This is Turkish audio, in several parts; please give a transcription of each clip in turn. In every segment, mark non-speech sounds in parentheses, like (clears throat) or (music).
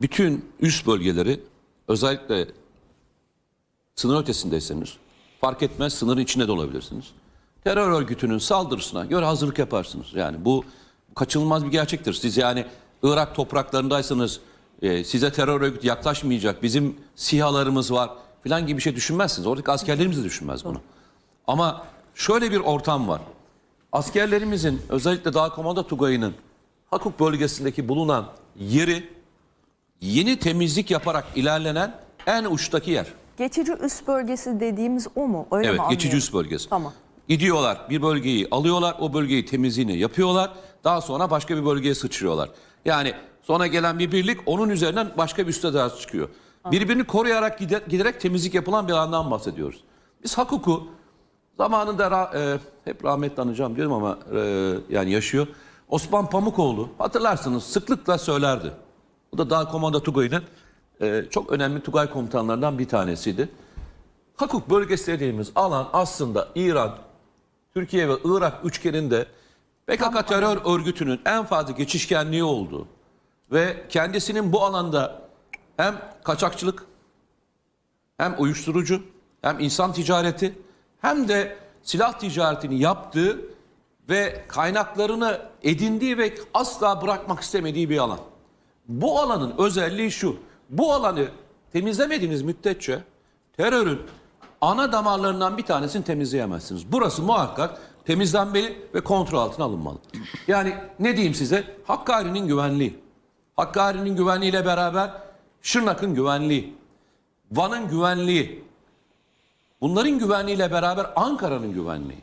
bütün üst bölgeleri özellikle sınır ötesindeyseniz fark etmez sınırın içinde de olabilirsiniz. Terör örgütünün saldırısına göre hazırlık yaparsınız. Yani bu kaçınılmaz bir gerçektir. Siz yani Irak topraklarındaysanız e, size terör örgütü yaklaşmayacak, bizim sihalarımız var falan gibi bir şey düşünmezsiniz. Oradaki askerlerimiz de düşünmez bunu. Ama şöyle bir ortam var. Askerlerimizin özellikle Dağ Komando Tugayı'nın Hakuk bölgesindeki bulunan yeri yeni temizlik yaparak ilerlenen en uçtaki yer. Geçici üst bölgesi dediğimiz o mu? Öyle Evet mi geçici üst bölgesi. Tamam. Gidiyorlar bir bölgeyi alıyorlar o bölgeyi temizliğini yapıyorlar. Daha sonra başka bir bölgeye sıçrıyorlar. Yani sonra gelen bir birlik onun üzerinden başka bir üste daha çıkıyor. Birbirini koruyarak gide- giderek temizlik yapılan bir alandan bahsediyoruz. Biz Hakuk'u zamanında ra- e, hep rahmetli anacağım diyorum ama e, yani yaşıyor. Osman Pamukoğlu hatırlarsınız sıklıkla söylerdi. Bu da Dağ Komando Tugayı'nın e, çok önemli Tugay komutanlarından bir tanesiydi. Hakuk bölgesi dediğimiz alan aslında İran, Türkiye ve Irak üçgeninde PKK terör örgütünün en fazla geçişkenliği olduğu ve kendisinin bu alanda hem kaçakçılık hem uyuşturucu hem insan ticareti hem de silah ticaretini yaptığı ve kaynaklarını edindiği ve asla bırakmak istemediği bir alan. Bu alanın özelliği şu. Bu alanı temizlemediğiniz müddetçe terörün ana damarlarından bir tanesini temizleyemezsiniz. Burası muhakkak temizlenmeli ve kontrol altına alınmalı. Yani ne diyeyim size? Hakkari'nin güvenliği. Hakkari'nin güvenliğiyle beraber Şırnak'ın güvenliği, Van'ın güvenliği, bunların güvenliğiyle beraber Ankara'nın güvenliği.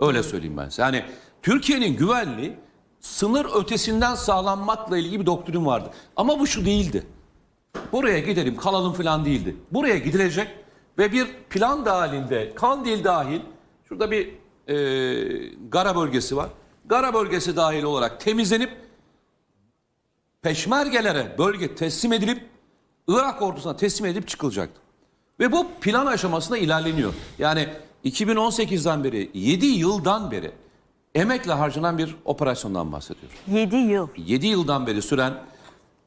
Öyle söyleyeyim ben size. Yani Türkiye'nin güvenliği sınır ötesinden sağlanmakla ilgili bir doktrin vardı. Ama bu şu değildi. Buraya gidelim kalalım falan değildi. Buraya gidilecek ve bir plan dahilinde Kandil dahil şurada bir e, Gara bölgesi var. Gara bölgesi dahil olarak temizlenip peşmergelere bölge teslim edilip Irak ordusuna teslim edilip çıkılacaktı. Ve bu plan aşamasında ilerleniyor. Yani 2018'den beri 7 yıldan beri emekle harcanan bir operasyondan bahsediyoruz. 7 yıl. 7 yıldan beri süren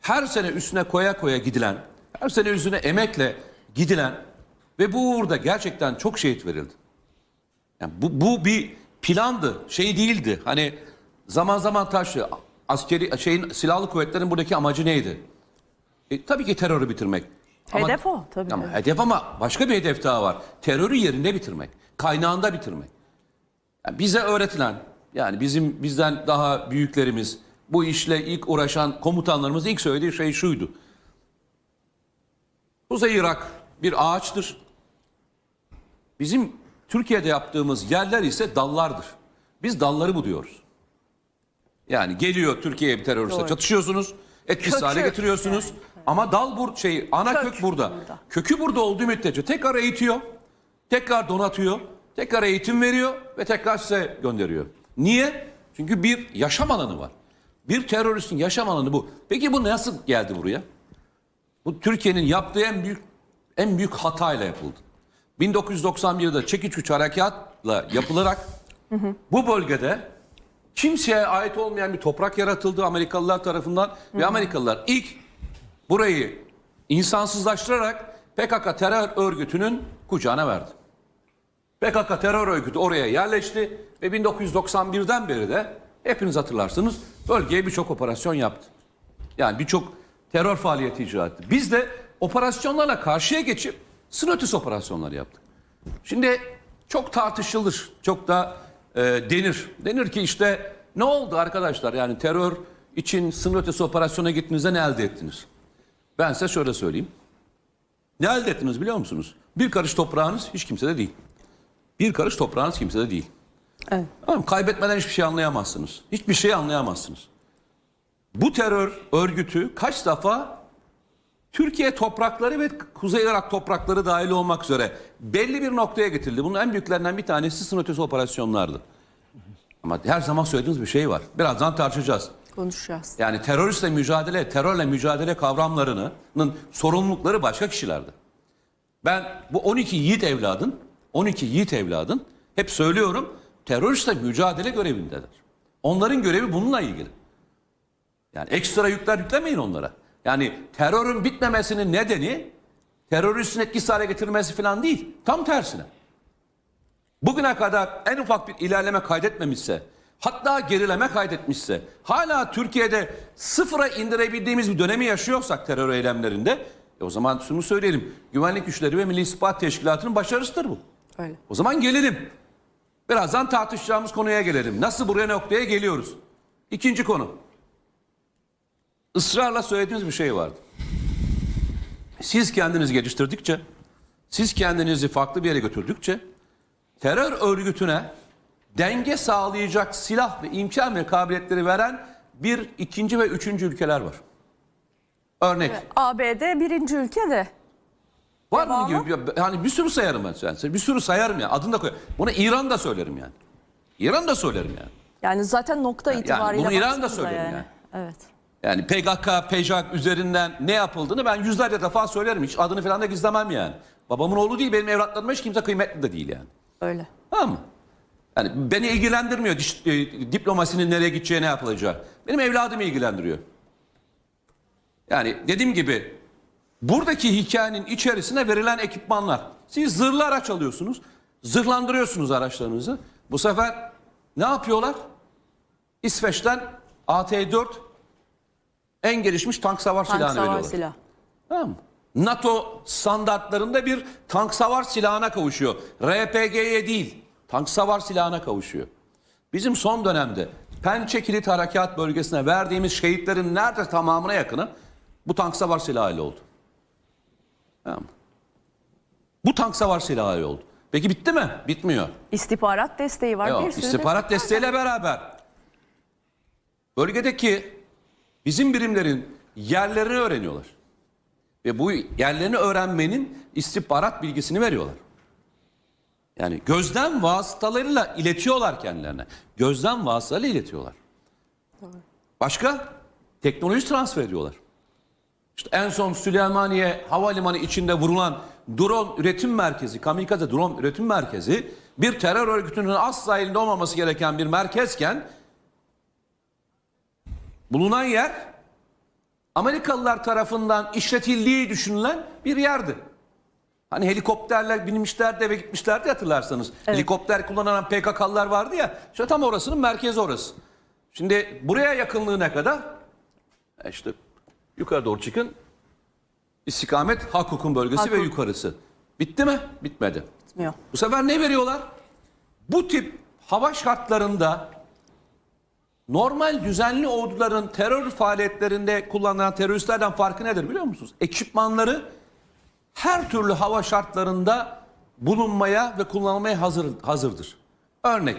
her sene üstüne koya koya gidilen, her sene üstüne emekle gidilen ve bu uğurda gerçekten çok şehit verildi. Yani bu, bu bir plandı, şey değildi. Hani zaman zaman taşlı askeri şeyin silahlı kuvvetlerin buradaki amacı neydi? E, tabii ki terörü bitirmek. Ama- Hedef o, tabii, Ama evet. hedef ama başka bir hedef daha var. Terörü yerinde bitirmek, kaynağında bitirmek. Yani bize öğretilen yani bizim bizden daha büyüklerimiz bu işle ilk uğraşan komutanlarımız ilk söylediği şey şuydu. Kuzey Irak bir ağaçtır. Bizim Türkiye'de yaptığımız yerler ise dallardır. Biz dalları buluyoruz. Yani geliyor Türkiye'ye bir teröristle Doğru. çatışıyorsunuz. Etkisiz Kökü. hale getiriyorsunuz. Ama dal bur şey ana kök, Kök burada. burada. Kökü burada olduğu müddetçe tekrar eğitiyor. Tekrar donatıyor. Tekrar eğitim veriyor ve tekrar size gönderiyor. Niye? Çünkü bir yaşam alanı var. Bir teröristin yaşam alanı bu. Peki bu nasıl geldi buraya? Bu Türkiye'nin yaptığı en büyük en büyük hatayla yapıldı. 1991'de çekiç güç harekatla yapılarak bu bölgede kimseye ait olmayan bir toprak yaratıldı Amerikalılar tarafından ve Amerikalılar ilk burayı insansızlaştırarak PKK terör örgütünün kucağına verdi. PKK terör örgütü oraya yerleşti ve 1991'den beri de hepiniz hatırlarsınız bölgeye birçok operasyon yaptı. Yani birçok terör faaliyeti icra etti. Biz de operasyonlarla karşıya geçip sınır ötesi operasyonlar yaptık. Şimdi çok tartışılır, çok da e, denir. Denir ki işte ne oldu arkadaşlar yani terör için sınır operasyona gittiğinizde ne elde ettiniz? Ben size şöyle söyleyeyim. Ne elde ettiniz biliyor musunuz? Bir karış toprağınız hiç kimsede değil. Bir karış toprağınız kimsede değil. Evet. Tamam, kaybetmeden hiçbir şey anlayamazsınız. Hiçbir şey anlayamazsınız. Bu terör örgütü kaç defa Türkiye toprakları ve Kuzey Irak toprakları dahil olmak üzere belli bir noktaya getirildi. Bunun en büyüklerinden bir tanesi sınır ötesi operasyonlardı. Ama her zaman söylediğimiz bir şey var. Birazdan tartışacağız. Konuşacağız. Yani teröristle mücadele, terörle mücadele kavramlarının sorumlulukları başka kişilerde. Ben bu 12 yiğit evladın, 12 yiğit evladın hep söylüyorum teröristle mücadele görevindeler. Onların görevi bununla ilgili. Yani ekstra yükler yüklemeyin onlara. Yani terörün bitmemesinin nedeni teröristin etkisiz hale getirmesi falan değil. Tam tersine. Bugüne kadar en ufak bir ilerleme kaydetmemişse, hatta gerileme kaydetmişse, hala Türkiye'de sıfıra indirebildiğimiz bir dönemi yaşıyorsak terör eylemlerinde, e o zaman şunu söyleyelim. Güvenlik güçleri ve Milli İstihbarat Teşkilatı'nın başarısıdır bu. Öyle. O zaman gelelim. Birazdan tartışacağımız konuya gelelim. Nasıl buraya noktaya geliyoruz? İkinci konu. Israrla söylediğimiz bir şey vardı. Siz kendinizi geliştirdikçe, siz kendinizi farklı bir yere götürdükçe terör örgütüne denge sağlayacak silah ve imkan ve kabiliyetleri veren bir ikinci ve üçüncü ülkeler var. Örnek. ABD birinci ülke de. Var mı Devamı? gibi? Yani bir sürü sayarım ben size. Bir sürü sayarım ya. Adını da koyarım. Bunu İran da söylerim yani. İran da söylerim yani. Yani zaten nokta itibariyle bunu İran da baktığımızda söylüyorum yani. Evet. Yani PKK, PJAK üzerinden ne yapıldığını ben yüzlerce defa söylerim. Hiç adını falan da gizlemem yani. Babamın oğlu değil, benim evlatlarıma hiç kimse kıymetli de değil yani. Öyle. Tamam mı? Yani beni ilgilendirmiyor diş- e, diplomasinin nereye gideceği, ne yapılacağı. Benim evladımı ilgilendiriyor. Yani dediğim gibi buradaki hikayenin içerisine verilen ekipmanlar. Siz zırhlı araç alıyorsunuz. Zırhlandırıyorsunuz araçlarınızı. Bu sefer ne yapıyorlar? İsveç'ten AT-4 en gelişmiş tank savar Tank silahını savar veriyorlar. silah. Tamam mı? NATO standartlarında bir tank savar silahına kavuşuyor. RPG'ye değil, tank savar silahına kavuşuyor. Bizim son dönemde Pençe Kilit Harekat Bölgesi'ne verdiğimiz şehitlerin nerede tamamına yakını bu tank savar silahıyla oldu. Tamam? Bu tank savar silahıyla oldu. Peki bitti mi? Bitmiyor. İstihbarat desteği var. Yok, bir sürü istihbarat destek var. desteğiyle beraber bölgedeki bizim birimlerin yerlerini öğreniyorlar. Ve bu yerlerini öğrenmenin istihbarat bilgisini veriyorlar. Yani gözlem vasıtalarıyla iletiyorlar kendilerine. Gözlem vasıtalarıyla iletiyorlar. Başka? Teknoloji transfer ediyorlar. İşte en son Süleymaniye Havalimanı içinde vurulan drone üretim merkezi, kamikaze drone üretim merkezi bir terör örgütünün asla elinde olmaması gereken bir merkezken bulunan yer Amerikalılar tarafından işletildiği düşünülen bir yerdi. Hani helikopterler binmişlerdi eve gitmişlerdi hatırlarsanız. Helikopter kullanan PKK'lılar vardı ya. İşte tam orasının merkezi orası. Şimdi buraya yakınlığı ne kadar? E İşte yukarı doğru çıkın. İstikamet Hakkuk'un bölgesi ve Hakkuk. yukarısı. Bitti mi? Bitmedi. Bitmiyor. Bu sefer ne veriyorlar? Bu tip hava şartlarında normal düzenli orduların terör faaliyetlerinde kullanılan teröristlerden farkı nedir biliyor musunuz? Ekipmanları her türlü hava şartlarında bulunmaya ve kullanılmaya hazır, hazırdır. Örnek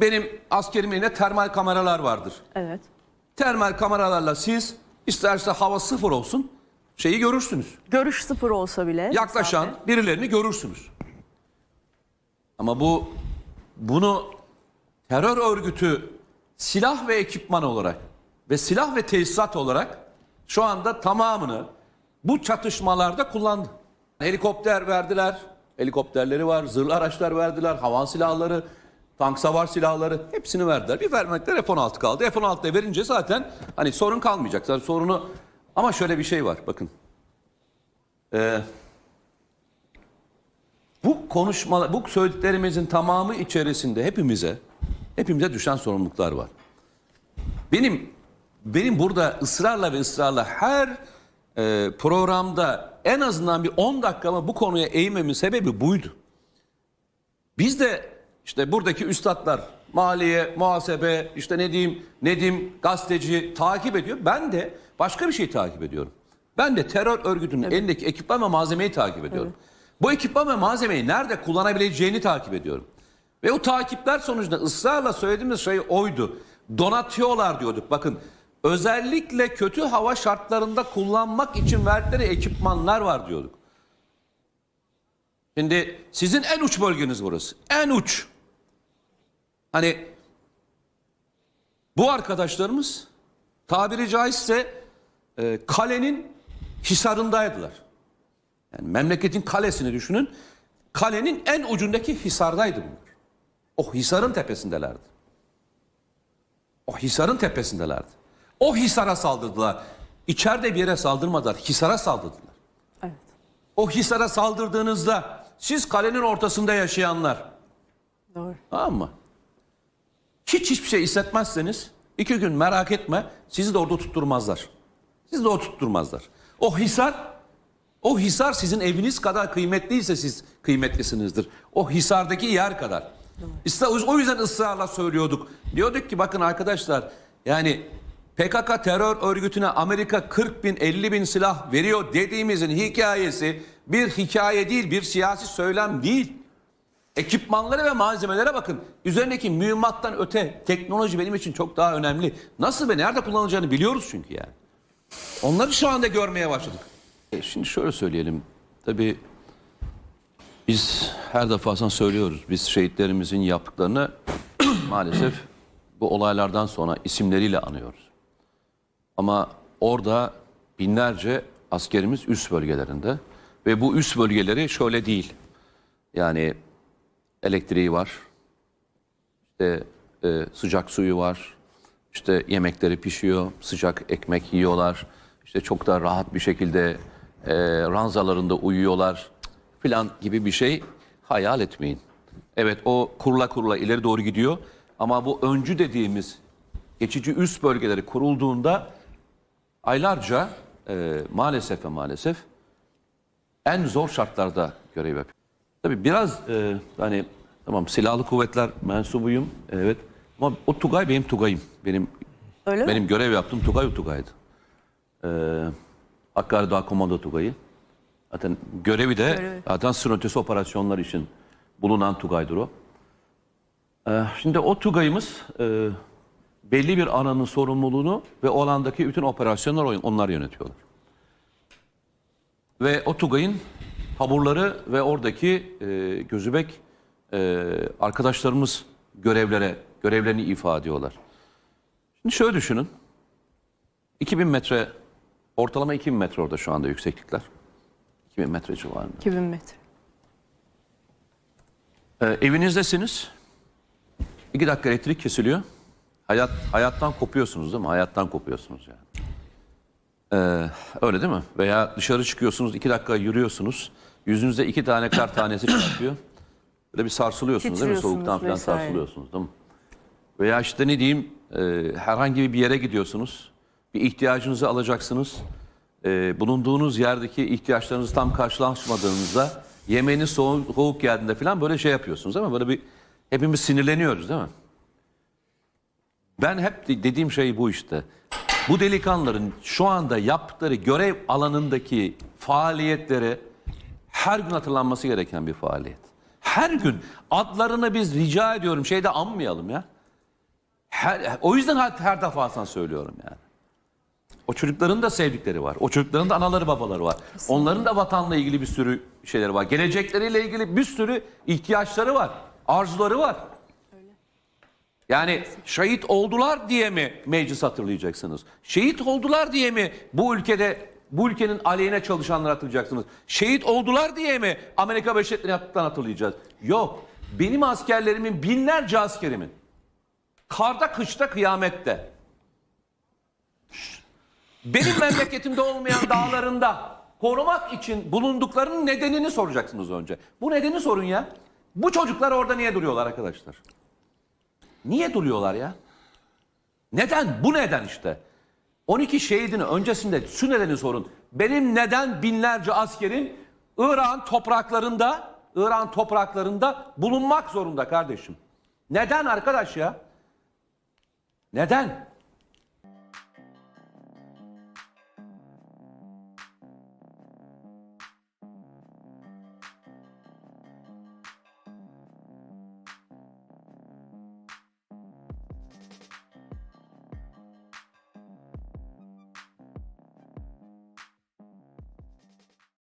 benim askerimin elinde termal kameralar vardır. Evet. Termal kameralarla siz isterse hava sıfır olsun şeyi görürsünüz. Görüş sıfır olsa bile. Yaklaşan mesafe. birilerini görürsünüz. Ama bu bunu terör örgütü silah ve ekipman olarak ve silah ve tesisat olarak şu anda tamamını bu çatışmalarda kullandı. Helikopter verdiler, helikopterleri var, zırhlı araçlar verdiler, havan silahları, tank savar silahları hepsini verdiler. Bir vermekler F-16 kaldı. F-16'da verince zaten hani sorun kalmayacak. Zaten sorunu ama şöyle bir şey var bakın. Ee, bu konuşma, bu söylediklerimizin tamamı içerisinde hepimize, hepimize düşen sorumluluklar var. Benim benim burada ısrarla ve ısrarla her e, programda en azından bir 10 dakikamı bu konuya eğmemin sebebi buydu. Biz de işte buradaki üstadlar maliye, muhasebe, işte ne diyeyim, ne diyeyim gazeteci takip ediyor. Ben de başka bir şey takip ediyorum. Ben de terör örgütünün elindeki ekipman ve malzemeyi takip ediyorum. Bu ekipman ve malzemeyi nerede kullanabileceğini takip ediyorum. Ve o takipler sonucunda ısrarla söylediğimiz şey oydu. Donatıyorlar diyorduk. Bakın özellikle kötü hava şartlarında kullanmak için verdikleri ekipmanlar var diyorduk. Şimdi sizin en uç bölgeniz burası. En uç. Hani bu arkadaşlarımız tabiri caizse e, kalenin hisarındaydılar. Yani memleketin kalesini düşünün. Kalenin en ucundaki hisardaydı bunlar. O hisarın tepesindelerdi. O hisarın tepesindelerdi. O hisara saldırdılar. içeride bir yere saldırmadılar. Hisar'a saldırdılar. Evet. O Hisar'a saldırdığınızda siz kalenin ortasında yaşayanlar Doğru. tamam mı? Hiç hiçbir şey hissetmezseniz iki gün merak etme sizi de orada tutturmazlar. Sizi de o tutturmazlar. O Hisar o Hisar sizin eviniz kadar kıymetliyse siz kıymetlisinizdir. O Hisar'daki yer kadar. O yüzden ısrarla söylüyorduk. Diyorduk ki bakın arkadaşlar yani PKK terör örgütüne Amerika 40 bin 50 bin silah veriyor dediğimizin hikayesi bir hikaye değil bir siyasi söylem değil. Ekipmanlara ve malzemelere bakın. Üzerindeki mühimmattan öte teknoloji benim için çok daha önemli. Nasıl ve nerede kullanılacağını biliyoruz çünkü yani. Onları şu anda görmeye başladık. E şimdi şöyle söyleyelim. Tabii biz her defasında söylüyoruz. Biz şehitlerimizin yaptıklarını (clears throat) maalesef bu olaylardan sonra isimleriyle anıyoruz. Ama orada binlerce askerimiz üst bölgelerinde ve bu üst bölgeleri şöyle değil. Yani elektriği var, işte e, sıcak suyu var, işte yemekleri pişiyor, sıcak ekmek yiyorlar, işte çok da rahat bir şekilde e, ranzalarında uyuyorlar filan gibi bir şey hayal etmeyin. Evet o kurula kurula ileri doğru gidiyor ama bu öncü dediğimiz geçici üst bölgeleri kurulduğunda aylarca e, maalesef ve maalesef en zor şartlarda görev yapıyor. Tabii biraz e, hani tamam silahlı kuvvetler mensubuyum evet ama o Tugay benim Tugay'ım. Benim Öyle mi? benim görev yaptığım Tugay o Tugay'dı. Ee, Hakkari Dağ Komando Tugay'ı. Zaten görevi de Görevi. zaten sınır ötesi operasyonlar için bulunan Tugay'dır o. Ee, şimdi o Tugay'ımız e, belli bir ananın sorumluluğunu ve o alandaki bütün operasyonlar onlar yönetiyorlar. Ve o Tugay'ın taburları ve oradaki e, gözübek e, arkadaşlarımız görevlere görevlerini ifade ediyorlar. Şimdi şöyle düşünün. 2000 metre ortalama 2000 metre orada şu anda yükseklikler. 2000 metre civarında. 2000 metre. Ee, evinizdesiniz. İki dakika elektrik kesiliyor. Hayat hayattan kopuyorsunuz değil mi? Hayattan kopuyorsunuz yani. Ee, öyle değil mi? Veya dışarı çıkıyorsunuz, iki dakika yürüyorsunuz. Yüzünüzde iki tane kar tanesi çarpıyor. Böyle bir sarsılıyorsunuz değil mi? Soğuktan falan vesaire. sarsılıyorsunuz değil mi? Veya işte ne diyeyim, e, herhangi bir yere gidiyorsunuz. Bir ihtiyacınızı alacaksınız. E, bulunduğunuz yerdeki ihtiyaçlarınız tam karşılaşmadığınızda yemeğiniz soğuk, soğuk geldiğinde falan böyle şey yapıyorsunuz mi? Böyle bir hepimiz sinirleniyoruz değil mi? Ben hep de- dediğim şey bu işte. Bu delikanlıların şu anda yaptıkları görev alanındaki faaliyetleri her gün hatırlanması gereken bir faaliyet. Her gün adlarını biz rica ediyorum şeyde anmayalım ya. Her, o yüzden her, her defasında söylüyorum yani. O çocukların da sevdikleri var. O çocukların da anaları babaları var. Onların da vatanla ilgili bir sürü şeyleri var. Gelecekleriyle ilgili bir sürü ihtiyaçları var. Arzuları var. Yani şehit oldular diye mi meclis hatırlayacaksınız? Şehit oldular diye mi bu ülkede bu ülkenin aleyhine çalışanları hatırlayacaksınız? Şehit oldular diye mi Amerika Birleşik Devletleri yaptıklarını hatırlayacağız? Yok. Benim askerlerimin binlerce askerimin karda kışta kıyamette benim memleketimde olmayan dağlarında korumak için bulunduklarının nedenini soracaksınız önce. Bu nedeni sorun ya. Bu çocuklar orada niye duruyorlar arkadaşlar? Niye duruyorlar ya? Neden? Bu neden işte. 12 şehidin öncesinde şu nedeni sorun. Benim neden binlerce askerin İran topraklarında, İran topraklarında bulunmak zorunda kardeşim? Neden arkadaş ya? Neden?